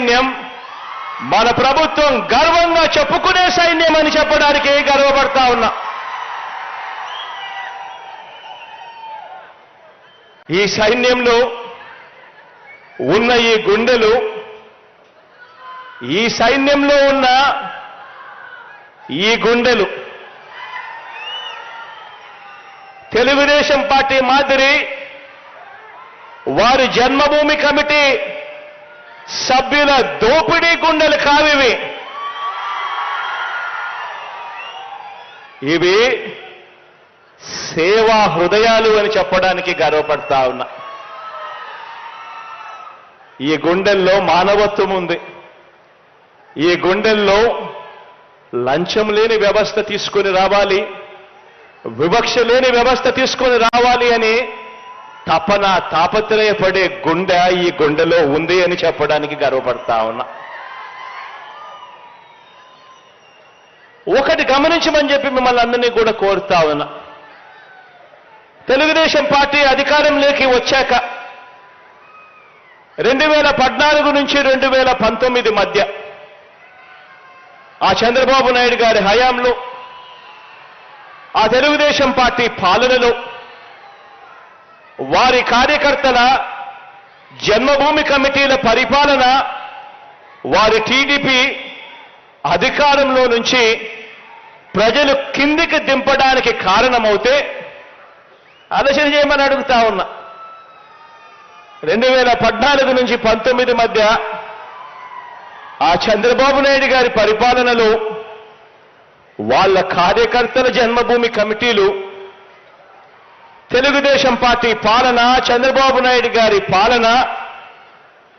సైన్యం మన ప్రభుత్వం గర్వంగా చెప్పుకునే సైన్యం అని చెప్పడానికి గర్వపడతా ఉన్నా. ఈ సైన్యంలో ఉన్న ఈ గుండెలు ఈ సైన్యంలో ఉన్న ఈ గుండెలు తెలుగుదేశం పార్టీ మాదిరి వారి జన్మభూమి కమిటీ సభ్యుల దోపిడీ గుండెలు కావివి. ఇవి సేవా హృదయాలు అని చెప్పడానికి గర్వపడతా ఉన్నా. ఈ గుండెల్లో మానవత్వం ఉంది. ఈ గుండెల్లో లంచం లేని వ్యవస్థ తీసుకొని రావాలి. వివక్ష లేని వ్యవస్థ తీసుకొని రావాలి అని తపన తాపత్రయపడే గుండె ఈ గుండెలో ఉంది అని చెప్పడానికి గర్వపడతా ఉన్నా. ఒకటి గమనించమని చెప్పి మిమ్మల్ని అందరినీ కూడా కోరుతా ఉన్నా. తెలుగుదేశం పార్టీ అధికారంలోకి వచ్చాక రెండు వేల పద్నాలుగు నుంచి రెండు వేల పంతొమ్మిది మధ్య ఆ చంద్రబాబు నాయుడు గారి హయాంలో ఆ తెలుగుదేశం పార్టీ పాలనలో వారి కార్యకర్తల జన్మభూమి కమిటీల పరిపాలన వారి టీడీపీ అధికారంలో నుంచి ప్రజలు కిందికి దింపడానికి కారణమవుతే ఆలోచన చేయమని అడుగుతా ఉన్నా. రెండు వేల పద్నాలుగు నుంచి పంతొమ్మిది మధ్య ఆ చంద్రబాబు నాయుడు గారి పరిపాలనలో వాళ్ళ కార్యకర్తల జన్మభూమి కమిటీలు తెలుగుదేశం పార్టీ పాలన చంద్రబాబు నాయుడు గారి పాలన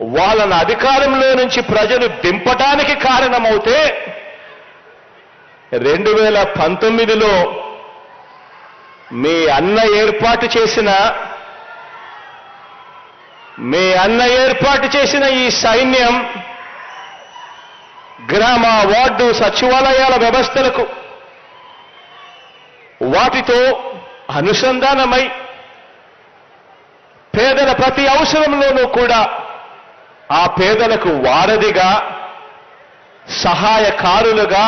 వాళ్ళని అధికారంలో నుంచి ప్రజలు దింపటానికి కారణమవుతే రెండు వేల పంతొమ్మిదిలో మీ అన్న ఏర్పాటు చేసిన మీ అన్న ఏర్పాటు చేసిన ఈ సైన్యం గ్రామ వార్డు సచివాలయాల వ్యవస్థలకు వాటితో అనుసంధానమై పేదల ప్రతి అవసరంలోనూ కూడా ఆ పేదలకు వారధిగా సహాయకారులుగా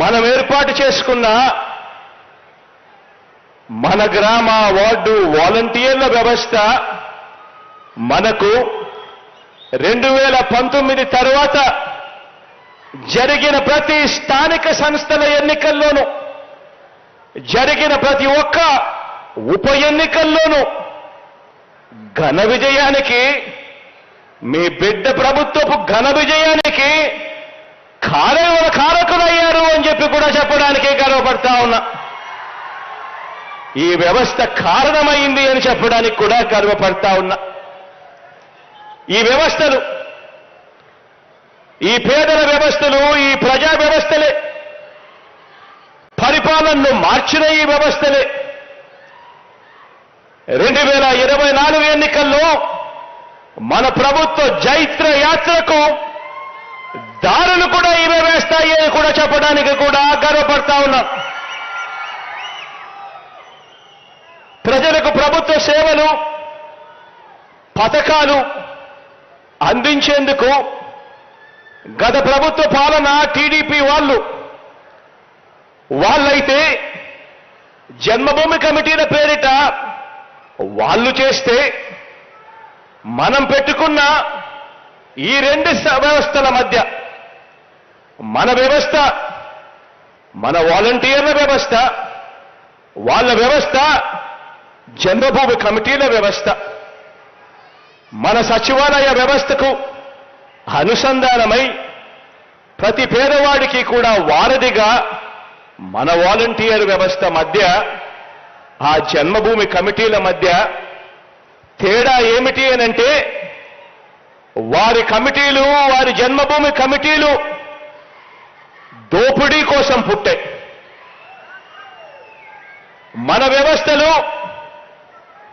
మనం ఏర్పాటు చేసుకున్న మన గ్రామ వార్డు వాలంటీర్ల వ్యవస్థ మనకు రెండు వేల పంతొమ్మిది తర్వాత జరిగిన ప్రతి స్థానిక సంస్థల ఎన్నికల్లోనూ జరిగిన ప్రతి ఒక్క ఉప ఎన్నికల్లోనూ ఘన విజయానికి మీ బిడ్డ ప్రభుత్వపు ఘన విజయానికి కారణ కారకులయ్యారు అని చెప్పి కూడా చెప్పడానికి గర్వపడతా ఉన్నా. ఈ వ్యవస్థ కారణమైంది అని చెప్పడానికి కూడా గర్వపడతా ఉన్నా. ఈ వ్యవస్థలు ఈ పేదల వ్యవస్థలు ఈ ప్రజా వ్యవస్థలే పరిపాలనను మార్చిన ఈ వ్యవస్థలే రెండు వేల ఇరవై నాలుగు ఎన్నికల్లో మన ప్రభుత్వ జైత్ర యాత్రకు దారులు కూడా ఇవే వేస్తాయి అని కూడా చెప్పడానికి కూడా గర్వపడతా ఉన్నాం. ప్రజలకు ప్రభుత్వ సేవలు పథకాలు అందించేందుకు గత ప్రభుత్వ పాలన టీడీపీ వాళ్ళు వాళ్ళైతే జన్మభూమి కమిటీల పేరిట వాళ్ళు చేస్తే మనం పెట్టుకున్న ఈ రెండు వ్యవస్థల మధ్య మన వ్యవస్థ మన వాలంటీర్ల వ్యవస్థ వాళ్ళ వ్యవస్థ జన్మభూమి కమిటీల వ్యవస్థ. మన సచివాలయ వ్యవస్థకు అనుసంధానమై ప్రతి పేదవాడికి కూడా వారధిగా మన వాలంటీర్ వ్యవస్థ మధ్య ఆ జన్మభూమి కమిటీల మధ్య తేడా ఏమిటి అనంటే వారి కమిటీలు వారి జన్మభూమి కమిటీలు దోపిడీ కోసం పుట్టాయి మన వ్యవస్థలు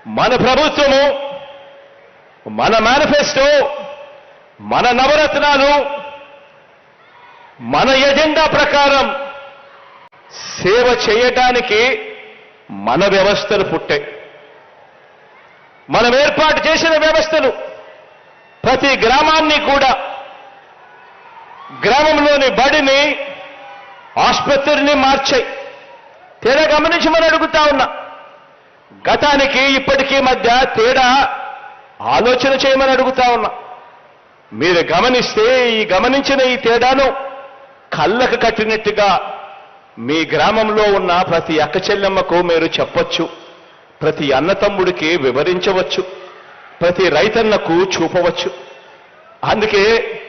మన ప్రభుత్వము మన మేనిఫెస్టో మన నవరత్నాలు మన ఎజెండా ప్రకారం సేవ చేయటానికి మన వ్యవస్థలు పుట్టాయి మనం ఏర్పాటు చేసిన వ్యవస్థలు ప్రతి గ్రామాన్ని కూడా గ్రామంలోని బడిని ఆసుపత్రిని మార్చాయి. తేడా గమనించమని అడుగుతా ఉన్నా. గతానికి ఇప్పటికీ మధ్య తేడా ఆలోచన చేయమని అడుగుతా ఉన్నా. మీరు గమనిస్తే ఈ గమనించిన ఈ తేడాను కళ్ళకు కట్టినట్టుగా మీ గ్రామంలో ఉన్న ప్రతి అక్క చెల్లెమ్మకు మీరు చెప్పొచ్చు. ప్రతి అన్నతమ్ముడికి వివరించవచ్చు. ప్రతి రైతన్నకు చూపవచ్చు. అందుకే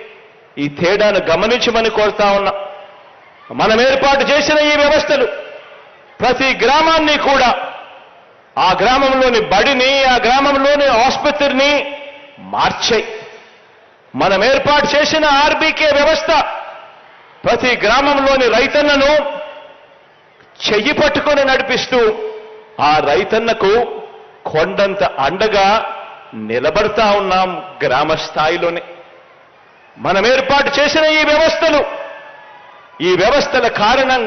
ఈ తేడాను గమనించమని కోరుతా ఉన్నా. మనం ఏర్పాటు చేసిన ఈ వ్యవస్థలు ప్రతి గ్రామాన్ని కూడా ఆ గ్రామంలోని బడిని ఆ గ్రామంలోని ఆసుపత్రిని మార్చాయి. మనం ఏర్పాటు చేసిన ఆర్బీకే వ్యవస్థ ప్రతి గ్రామంలోని రైతన్నను చెయ్యి పట్టుకొని నడిపిస్తూ ఆ రైతన్నకు కొండంత అండగా నిలబడతా ఉన్నాం గ్రామ స్థాయిలోనే మనం ఏర్పాటు చేసిన ఈ వ్యవస్థలు ఈ వ్యవస్థల కారణంగా